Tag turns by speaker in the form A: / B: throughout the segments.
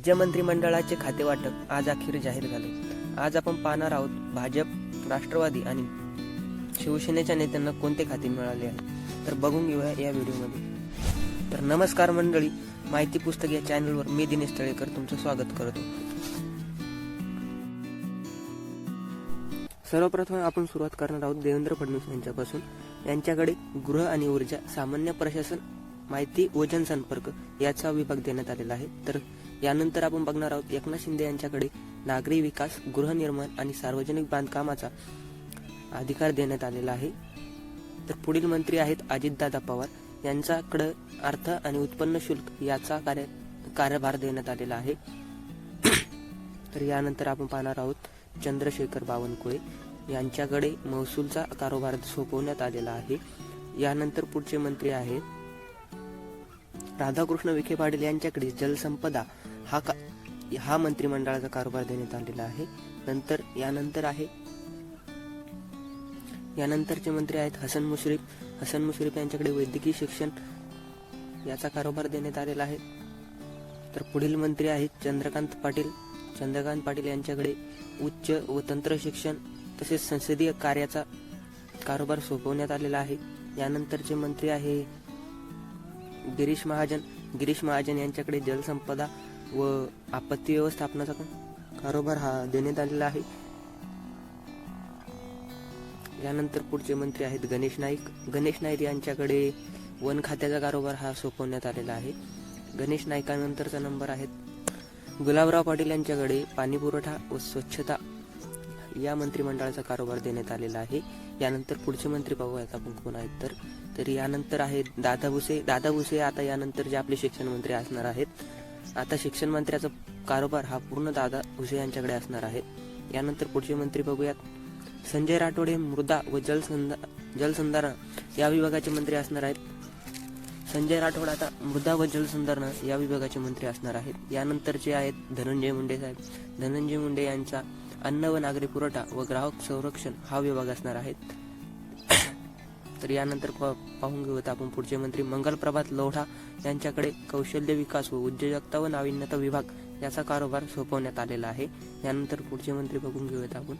A: राज्य मंत्रिमंडळाचे खातेवाटप आज अखेर जाहीर झाले. आज आपण पाहणार आहोत भाजप राष्ट्रवादी आणि शिवसेनेच्या नेत्यांना कोणते खाते मिळाले आहे तर बघून घेऊया या व्हिडिओमध्ये. तर नमस्कार मंडळी माहिती पुस्तक या चॅनलवर मी दिनेश तळेकर तुमचं स्वागत करतो. सर्वप्रथम आपण सुरुवात करणार आहोत देवेंद्र फडणवीस यांच्यापासून. यांच्याकडे गृह आणि ऊर्जा सामान्य प्रशासन माहिती व जनसंपर्क याचा विभाग देण्यात आलेला आहे. तर यानंतर आपण बघणार आहोत एकनाथ शिंदे यांच्याकडे नागरी विकास गृहनिर्माण आणि सार्वजनिक बांधकामाचा अधिकार देण्यात आलेला आहे. तर पुढील मंत्री आहेत अजितदादा पवार. यांच्याकडे अर्थ आणि उत्पन्न शुल्क याचा कार्य कार्यभार देण्यात आलेला आहे. तर यानंतर आपण पाहणार आहोत चंद्रशेखर बावनकुळे यांच्याकडे महसूलचा कारोबार सोपवण्यात आलेला आहे. यानंतर पुढचे मंत्री आहेत राधाकृष्ण विखे पाटील यांच्याकडे जलसंपदा हा का हा मंत्रिमंडळाचा कारभार देण्यात आलेला आहे. नंतर यानंतर आहे. यानंतरचे मंत्री आहेत हसन मुश्रीफ. हसन मुश्रीफ यांच्याकडे वैद्यकीय शिक्षण याचा कारोबार देण्यात आलेला आहे. तर पुढील मंत्री आहेत चंद्रकांत पाटील. चंद्रकांत पाटील यांच्याकडे उच्च व तंत्र शिक्षण तसेच संसदीय कार्याचा कारोबार सोपवण्यात आलेला आहे. यानंतरचे मंत्री आहे गिरीश महाजन गिरीश महाजन यांच्याकडे जलसंपदा व आपत्ती व्यवस्थापनाचा कारोबार हा देण्यात आलेला आहे. यानंतर पुढचे मंत्री आहेत गणेश नाईक. गणेश नाईक यांच्याकडे वन खात्याचा कारोबार हा सोपवण्यात आलेला आहे. गणेश नाईकानंतरचा नंबर आहेत गुलाबराव पाटील यांच्याकडे पाणी पुरवठा व स्वच्छता या मंत्रिमंडळाचा कारोबार देण्यात आलेला आहे. यानंतर पुढचे मंत्री पाहूयात आपण कोण आहेत तर तर यानंतर आहेत दादा भुसे. दादा भुसे आता यानंतर जे आपले शिक्षण मंत्री असणार आहेत आता शिक्षण मंत्र्याचा कारोबार हा पूर्ण दादा भुसे यांच्याकडे असणार आहे. यानंतर पुढचे मंत्री बघूयात. संजय राठोड हे मृदा व जलसंधा जलसंधारण या विभागाचे मंत्री असणार आहेत. संजय राठोड आता मृदा व जलसंधारण या विभागाचे मंत्री असणार आहेत. यानंतर जे आहेत धनंजय मुंडे साहेब. धनंजय मुंडे यांचा अन्न व नागरी पुरवठा व ग्राहक संरक्षण हा विभाग असणार आहेत. तर यानंतर पाहून घेऊयात आपण पुढचे मंत्री मंगल प्रभात लोढा यांच्याकडे कौशल्य विकास व उद्योजकता व नाविन्यता विभाग याचा कारोबार सोपवण्यात आलेला आहे. यानंतर पुढचे मंत्री बघून घेऊयात आपण.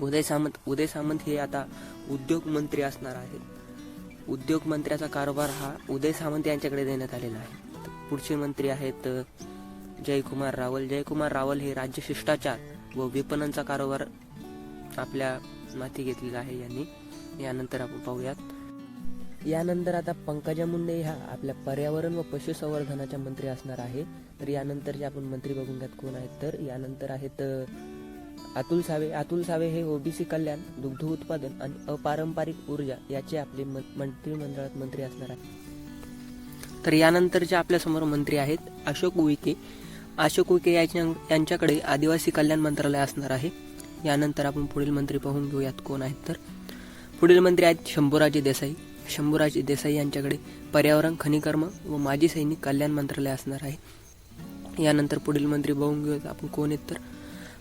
A: उदय सामंत उदय सामंत हे आता उद्योग मंत्री असणार आहेत. उद्योग मंत्र्याचा कारोबार हा उदय सामंत यांच्याकडे देण्यात आलेला आहे. पुढचे मंत्री आहेत जयकुमार रावल. जयकुमार रावल हे राज्य शिष्टाचार व विपणनचा कारोबार आपल्या माथी घेतलेला आहे यांनी. यानंतर आपण पाहूयात. यानंतर आता पंकजा मुंडे ह्या आपल्या पर्यावरण व पशुसंवर्धनाच्या मंत्री असणार आहे. तर यानंतरचे आपण मंत्री बघून घ्यात कोण आहेत तर यानंतर आहेत अतुल सावे. अतुल सावे हे ओबीसी कल्याण दुग्ध उत्पादन आणि अपारंपरिक ऊर्जा याचे आपले मंत्रिमंडळात मंत्री असणार आहेत. तर यानंतरचे आपल्यासमोर मंत्री आहेत अशोक उईके. अशोक उईके याच्या यांच्याकडे आदिवासी कल्याण मंत्रालय असणार आहे. यानंतर आपण पुढील मंत्री पाहून घेऊयात कोण आहेत तर. पुढील मंत्री आहेत शंभूराजे देसाई. शंभूराजे देसाई यांच्याकडे पर्यावरण खनिकर्म व माजी सैनिक कल्याण मंत्रालय असणार आहे. यानंतर पुढील मंत्री बघून घेऊयात आपण कोण आहेत तर.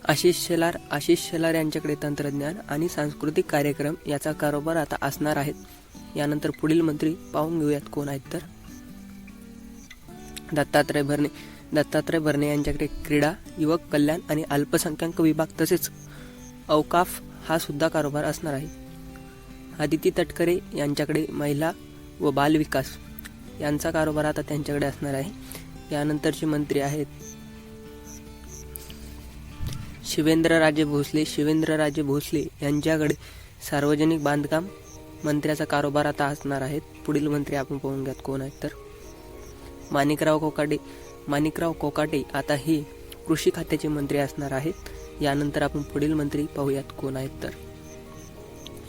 A: आशिष शेलार आशिष शेलार यांच्याकडे तंत्रज्ञान आणि सांस्कृतिक कार्यक्रम याचा कारोबार आता असणार आहेत यानंतर पुढील मंत्री पाहून घेऊयात कोण आहेत तर. दत्तात्रय भरणे दत्तात्रय भरणे यांच्याकडे क्रीडा युवक कल्याण आणि अल्पसंख्याक विभाग तसेच अवकाफ हा सुद्धा कारोबार असणार आहे. आदिती तटकरे यांच्याकडे महिला व बालविकास यांचा कारोबार आता त्यांच्याकडे असणार आहे. यानंतरचे मंत्री आहेत शिवेंद्रराजे भोसले. शिवेंद्रराजे भोसले यांच्याकडे सार्वजनिक बांधकाम मंत्र्याचा कारोबार आता असणार आहेत. पुढील मंत्री आपण पाहून घ्यात कोण आहेत तर. माणिकराव कोकाटे. माणिकराव कोकाटे आता हे कृषी खात्याचे मंत्री असणार आहेत. यानंतर आपण पुढील मंत्री पाहूयात कोण आहेत तर.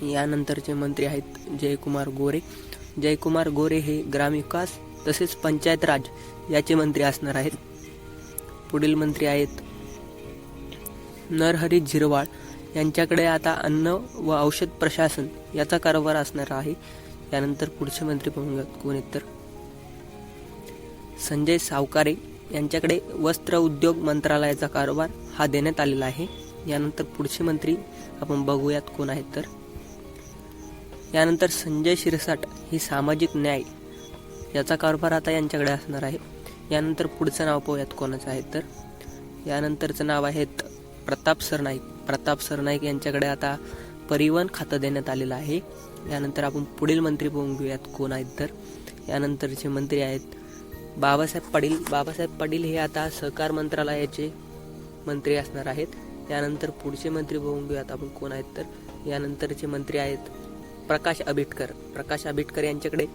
A: यानंतरचे मंत्री आहेत जयकुमार गोरे. जयकुमार गोरे हे ग्रामविकास तसेच पंचायत राज याचे मंत्री असणार आहेत. पुढील मंत्री आहेत नरहरी झिरवाळ. यांच्याकडे आता अन्न व औषध प्रशासन याचा कारभार असणार आहे. यानंतर पुढचे मंत्री पाहून कोण आहेत तर. संजय सावकारे यांच्याकडे वस्त्र उद्योग मंत्रालयाचा कारभार हा देण्यात आलेला आहे. यानंतर पुढचे मंत्री आपण बघूयात कोण आहेत तर. यानंतर संजय शिरसाट ही सामाजिक न्याय याचा कारभार आता यांच्याकडे असणार आहे. यानंतर पुढचं नाव पाहूयात कोणाचं आहे तर. यानंतरचं नाव आहेत प्रताप सरनाईक. प्रताप सरनाईक यांच्याकडे आता परिवहन खातं देण्यात आलेलं आहे. यानंतर आपण पुढील मंत्री पाहून घेऊयात कोण आहेत तर. यानंतरचे मंत्री आहेत बाबासाहेब पाटील. बाबासाहेब पाटील हे आता सहकार मंत्रालयाचे मंत्री असणार आहेत. यानंतर पुढचे मंत्री पाहून घेऊयात आपण कोण आहेत तर. यानंतरचे मंत्री आहेत प्रकाश आंबेडकर. प्रकाश आंबेडकर यांच्याकडे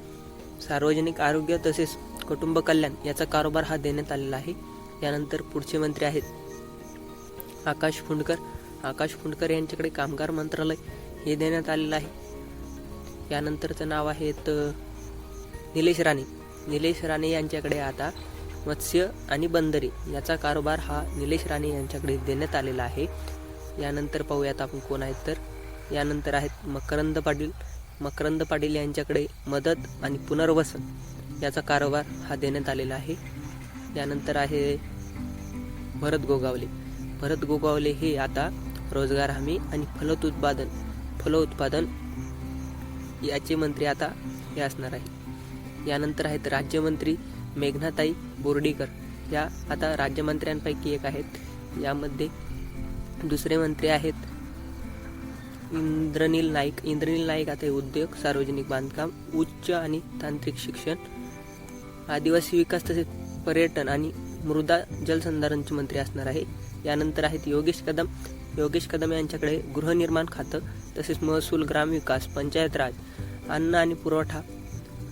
A: सार्वजनिक आरोग्य तसेच कुटुंब कल्याण याचा कारोबार हा देण्यात आलेला आहे. यानंतर पुढचे मंत्री आहेत. आकाश फुंडकर. आकाश फुंडकर यांच्याकडे कामगार मंत्रालय हे देण्यात आलेलं आहे. यानंतरचं नाव आहे निलेश राणे. निलेश राणे यांच्याकडे आता मत्स्य आणि बंदरे याचा कारोबार हा निलेश राणे यांच्याकडे देण्यात आलेला आहे. यानंतर पाहूयात आपण कोण आहेत तर. यानंतर आहेत मकरंद पाटील. मकरंद पाटील यांच्याकडे मदत आणि पुनर्वसन याचा कारभार हा देण्यात आलेला आहे. यानंतर आहे भरत गोगावले. भरत गोगावले हे आता रोजगार हमी आणि फलोत उत्पादन फलोत्पादन याचे मंत्री आता हे असणार आहे यानंतर आहेत राज्यमंत्री मेघनाताई बोर्डीकर. या आता राज्यमंत्र्यांपैकी एक आहेत. यामध्ये दुसरे मंत्री आहेत इंद्रनील नाईक. इंद्रनील नाईक आता हे उद्योग सार्वजनिक बांधकाम उच्च आणि तांत्रिक शिक्षण आदिवासी विकास तसेच पर्यटन आणि मृदा जलसंधारणचे मंत्री असणार आहे. यानंतर आहेत योगेश कदम. योगेश कदम यांच्याकडे गृहनिर्माण खातं तसेच महसूल ग्रामविकास पंचायत राज अन्न आणि पुरवठा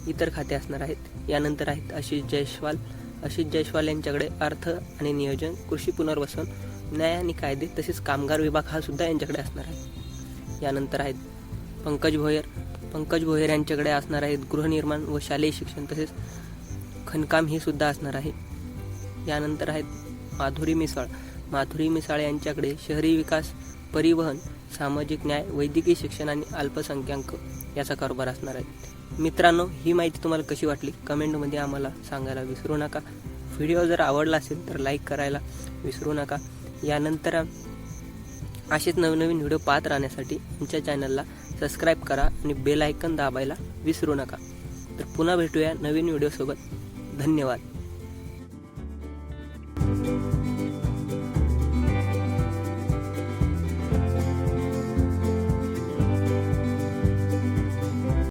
A: इतर खाते असणार आहेत. यानंतर आहेत आशिष जयस्वाल. आशिष जयस्वाल यांच्याकडे अर्थ आणि नियोजन कृषी पुनर्वसन न्याय आणि कायदे तसेच कामगार विभाग हा सुद्धा यांच्याकडे असणार आहे. यानंतर आहेत पंकज भोयर. पंकज भोयर यांच्याकडे असणार आहेत गृहनिर्माण व शालेय शिक्षण तसेच खणकाम हे सुद्धा असणार आहे. यानंतर आहेत माधुरी मिसाळ. माधुरी मिसाळ यांच्याकडे शहरी विकास परिवहन सामाजिक न्याय वैद्यकीय शिक्षण आणि अल्पसंख्याक याचा कारभार असणार आहे. मित्रांनो ही माहिती तुम्हाला कशी वाटली? कमेंटमध्ये आम्हाला सांगायला विसरू नका. व्हिडिओ जर आवडला असेल तर लाईक करायला विसरू नका. यानंतर असेच नवनवीन व्हिडिओ पाहत राहण्यासाठी आमच्या चॅनलला सबस्क्राईब करा आणि बेल आयकन दाबायला विसरू नका. तर पुन्हा भेटूया नवीन व्हिडिओसोबत. धन्यवाद.